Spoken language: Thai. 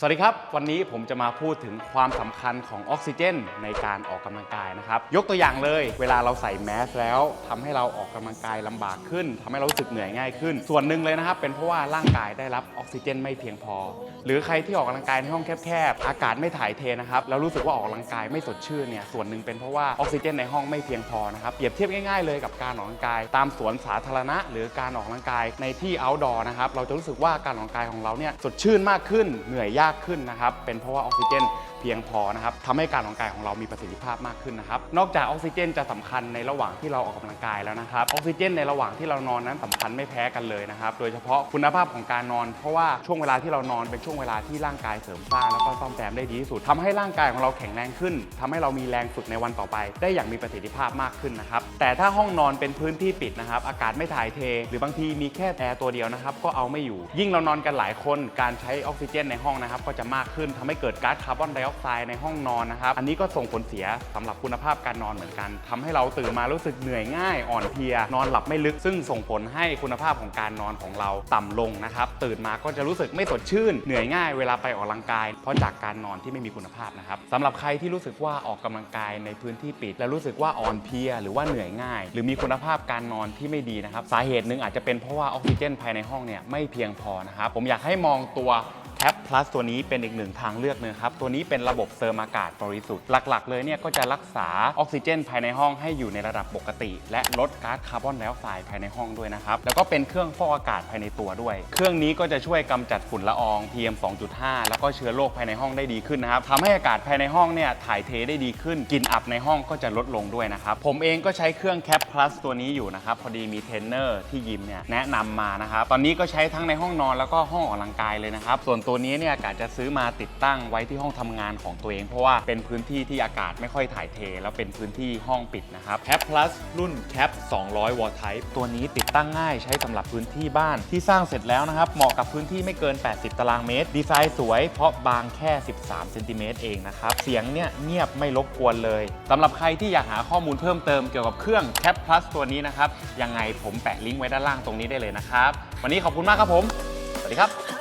สวัสดีครับ วันนี้ผมจะมาพูดถึงความสำคัญของออกซิเจน ในการออกกำลังกายนะครับ ยกตัวอย่างเลย เวลาเราใส่แมสแล้วทำให้เราออกกำลังกายลำบากขึ้นทำให้เรารู้สึกเหนื่อยง่ายขึ้น ส่วนหนึ่งเลยนะครับ เป็นเพราะว่าร่างกายได้รับออกซิเจน ไม่เพียงพอ หรือใครที่ออกกำลังกายในห้องแคบๆอากาศไม่ถ่ายเทนะครับแล้วรู้สึกว่าออกกำลังกายไม่สดชื่นเนี่ยส่วนหนึ่งเป็นเพราะว่าออกซิเจนในห้องไม่เพียงพอนะครับเปรียบเทียบง่ายๆเลยกับการออกกำลังกาย ตามสวนสาธารณะ หรือการออกกำลังกายในที่ outdoor นะครับเราจะรู้สึกว่าการออกกำลังกายของเราเนี่ยสดชื่นมากขึ้นเหนื่อยยากขึ้นนะครับ เป็นเพราะว่าออกซิเจนเพียงพอนะครับทำให้การออกกำลังกายของเรามีประสิทธิภาพมากขึ้นนะครับ นอกจากออกซิเจนจะสำคัญในระหว่างที่เราออกกำลังกายแล้วนะครับ ออกซิเจนในระหว่างที่เรานอนนั้นสำคัญไม่แพ้กันเลยนะครับ โดยเฉพาะคุณภาพของการนอน เพราะว่าช่วงเวลาที่เรานอนเป็นช่วงเวลาที่ร่างกายเสริมสร้างแล้วก็ซ่อมแซมได้ดีที่สุดทำให้ร่างกายของเราแข็งแรงขึ้นทำให้เรามีแรงฝึกในวันต่อไป ได้อย่างมีประสิทธิภาพมากขึ้นนะครับ แต่ถ้าห้องนอนเป็นพื้นที่ปิดนะครับ อากาศไม่ถ่ายเท หรือบางทีมีแค่แอร์ตัวเดียวนะครับ ก็เอาไม่อยู่ ยิ่งเรานอนกันหลายคน การใช้ออกซิเจนในห้องนะครับก็จะมากขึ้นทำให้เกิดก๊าซคาร์บอนไดออกไซด์ในห้องนอนนะครับ อันนี้ก็ส่งผลเสียสำหรับคุณภาพการนอนเหมือนกันทำให้เราตื่นมารู้สึกเหนื่อยง่ายอ่อนเพลีย นอนหลับไม่ลึก ซึ่งส่งผลให้คุณภาพของการนอนของเราต่ำลงนะครับตื่นมาก็จะรู้สึกไม่สดชื่น เหนื่อยง่ายเวลาไปออกกำลังกาย เพราะจากการนอนที่ไม่มีคุณภาพนะครับสำหรับใครที่รู้สึกว่าออกกำลังกายในพื้นที่ปิด แล้วรู้สึกว่าอ่อนเพลีย หรือว่าเหนื่อยง่าย หรือมีคุณภาพการนอนที่ไม่ดีนะครับสาเหตุหนึ่งอาจจะเป็นเพราะว่าออกซิเจนภายในห้องเนี่ยไม่เพียงพอนะครับผมอยากให้มองตัว แคป plus ตัวนี้เป็นอีกหนึ่งทางเลือกหนึงครับ ตัวนี้เป็นระบบเสริมอากาศบริสุทธิ์ หลักๆ เลยเนี่ยก็จะรักษาออกซิเจนภายในห้องให้อยู่ในระดับปกติ และลดก๊าซคาร์บอนไดออกไซด์ภายในห้องด้วยนะครับ แล้วก็เป็นเครื่องฟอกอากาศภายในตัวด้วย เครื่องนี้ก็จะช่วยกำจัดฝุ่นละออง PM 2.5 แล้วก็เชื้อโรคภายในห้องได้ดีขึ้นนะครับทำให้อากาศภายในห้องเนี่ยถ่ายเทได้ดีขึ้นกลิ่นอับในห้องก็จะลดลงด้วยนะครับผมเองก็ใช้เครื่องแคป plus ตัวนี้อยู่นะครับพอดีมีเทรนเนอร์ที่ยิมเนี่ยแนะนำมานะครับตอนนี้ก็ใช้ทั้งในห้องนอนแล้วก็ห้องออกกำลังกายเลยนะครับส่วนตัวนี้เนี่ยกะจะซื้อมาติดตั้งไว้ที่ห้องทำงานของตัวเอง เพราะว่าเป็นพื้นที่ที่อากาศไม่ค่อยถ่ายเท แล้วเป็นพื้นที่ห้องปิดนะครับ Cap Plus รุ่น Cap 200 Watt Type ตัวนี้ติดตั้งง่ายใช้สำหรับพื้นที่บ้านที่สร้างเสร็จแล้วนะครับ เหมาะกับพื้นที่ไม่เกิน 80 ตารางเมตร ดีไซน์สวยเพราะบางแค่ 13 เซนติเมตรเองนะครับ เสียงเนี่ยเงียบไม่รบกวนเลยสำหรับใครที่อยากหาข้อมูลเพิ่มเติมเกี่ยวกับเครื่อง Cap Plus ตัวนี้นะครับ ยังไงผมแปะลิงก์ไว้ด้านล่างตรงนี้ได้เลยนะครับ วันนี้ขอบคุณมากครับผม สวัสดีครับ